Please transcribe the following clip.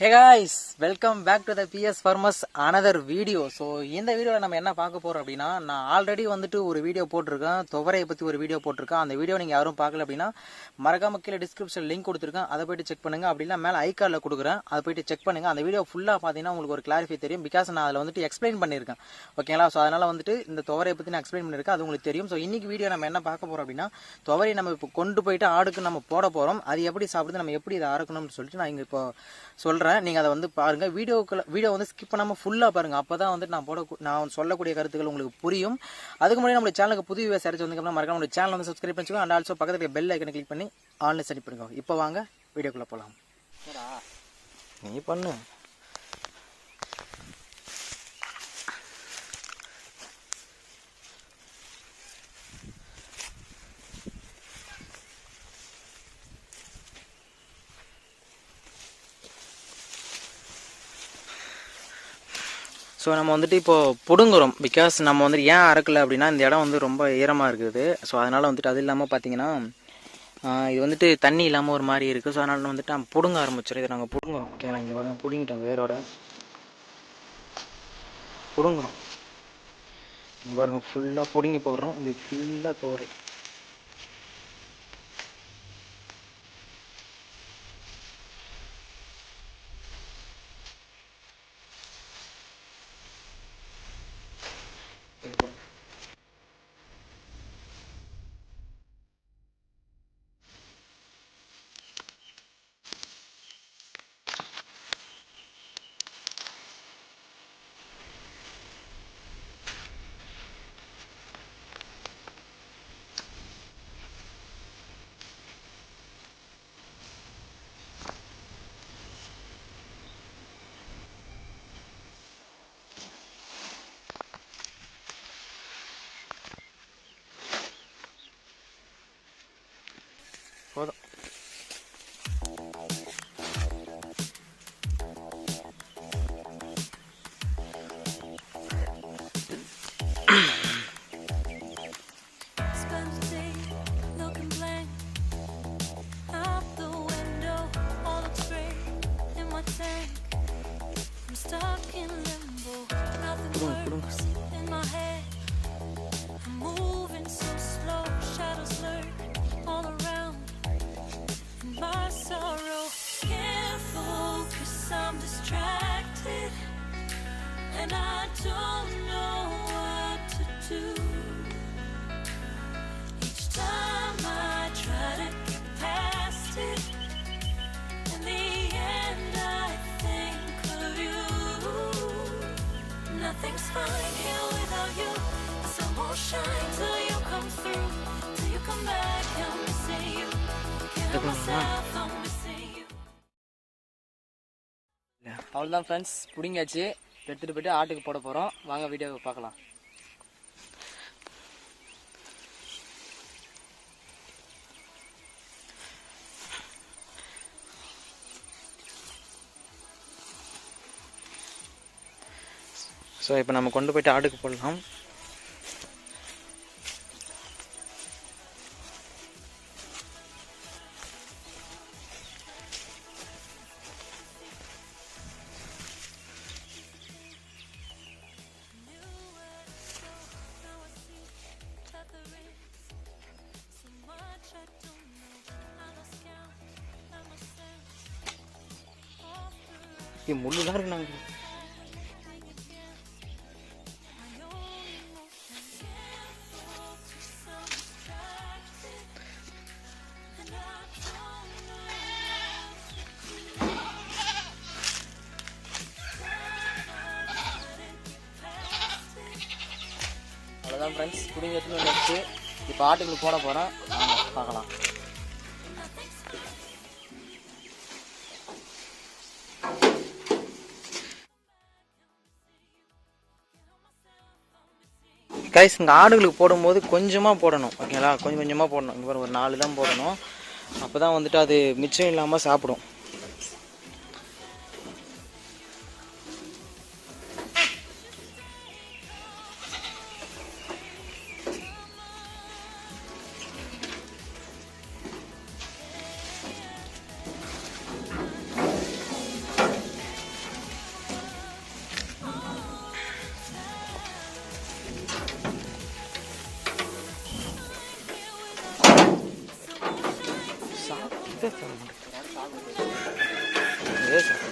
Hey guys welcome back to the B S farms another video so இந்த வீடியோவில் நம்ம என்ன பார்க்க போகிறோம் அப்படின்னா நான் ஆல்ரெடி வந்துட்டு ஒரு வீடியோ போட்டிருக்கேன். துவரையை பற்றி ஒரு வீடியோ போட்டிருக்கேன். அந்த வீடியோ நீங்கள் யாரும் பார்க்கல அப்படின்னா மறக்காம கீழே டிஸ்கிரிப்ஷன் லிங்க் கொடுத்துருக்கேன். அதை போயிட்டு செக் பண்ணுங்க. அப்படின்னா மேலே ஐ கார்டில் கொடுக்குறேன். அதை போயிட்டு செக் பண்ணுங்கள் அந்த வீடியோ ஃபுல்லாக பார்த்தீங்கன்னா உங்களுக்கு ஒரு கிளாரிஃபை தெரியும். பிகாஸ் நான் அதில் வந்துட்டு எக்ஸ்பிளைன் பண்ணியிருக்கேன். ஓகேங்களா ஸோ அதனால் வந்துட்டு இந்த துவரையை பற்றி நான் எக்ஸ்பிளைன் பண்ணியிருக்கேன். அது உங்களுக்கு தெரியும். ஸோ இன்றைக்கி வீடியோ நம்ம என்ன பார்க்க போகிறோம் அப்படின்னா துவரையை நம்ம இப்போ கொண்டு போயிட்டு ஆடுக்கு நம்ம போட போகிறோம் அது எப்படி சாப்பிடுது நம்ம எப்படி இதை ஆறுக்கணும்னு சொல்லிட்டு நான் இங்கே இப்போ சொல்கிறேன் நீங்கள் அதை வந்து பாருங்கள் வீடியோக்குள்ள வீடியோ வந்து ஸ்கிப் பண்ணாமல் ஃபுல்லாக பாருங்கள் அப்போ தான் வந்துட்டு நான் போட நான் சொல்லக்கூடிய கருத்துக்கள் உங்களுக்கு புரியும். அதுக்கு முன்னாடி நம்ம சேனலுக்கு புது வியூஸ் அரைச்சி வந்து மறக்காம நம்ம சேனல் வந்து சப்ஸ்கிரைப் பண்ணிச்சுக்கோ அண்ட் ஆல்சோ பக்கத்தில் பெல் ஐக்கனை கிளிக் பண்ணி ஆன்லைன் செட் பண்ணுங்க இப்போ வாங்க வீடியோக்குள்ளே போகலாம் நீ பண்ணு. ஸோ நம்ம வந்துட்டு இப்போது பிடுங்குறோம். பிகாஸ் நம்ம வந்துட்டு ஏன் அறக்கலை அப்படின்னா இந்த இடம் வந்து ரொம்ப ஈரமாக இருக்குது. ஸோ அதனால் வந்துட்டு அது இல்லாமல் பார்த்தீங்கன்னா இது வந்துட்டு தண்ணி இல்லாமல் ஒரு மாதிரி இருக்குது ஸோ அதனால் வந்துட்டு நம்ம பிடுங்க ஆரம்பிச்சிடும் இதை நாங்கள் பிடுங்குறோம். ஓகேங்களா இங்கே வர பிடுங்கிட்டோம் வேரோட பிடுங்குறோம். பாருங்க. ஃபுல்லாக பிடுங்கி போடுறோம். இது ஃபுல்லாக தோரை 그럼 그럼 அவ்வளோதான் ஃப்ரெண்ட்ஸ் பிடிங்காச்சு எடுத்துகிட்டு போயிட்டு ஆட்டுக்கு போட போகிறோம் வாங்க வீடியோவை பார்க்கலாம். ஸோ இப்போ நம்ம கொண்டு போயிட்டு ஆட்டுக்கு போடலாம். And தான் இருக்கு நாங்கள் அவ்வளோதான் ஃப்ரெண்ட்ஸ் பிடிங்க எடுத்துன்னு இப்போ ஆட்டுக்கு போட போகிறேன் பார்க்கலாம். கைஸ் இந்த ஆடுகளுக்கு போடும்போது கொஞ்சமாக போடணும். ஓகேங்களா கொஞ்சம் கொஞ்சமாக போடணும். இங்கே ஒரு நாலு தான் போடணும். அப்போ தான் வந்துட்டு அது மிச்சம் இல்லாமல் சாப்பிடும். Де це? Де це?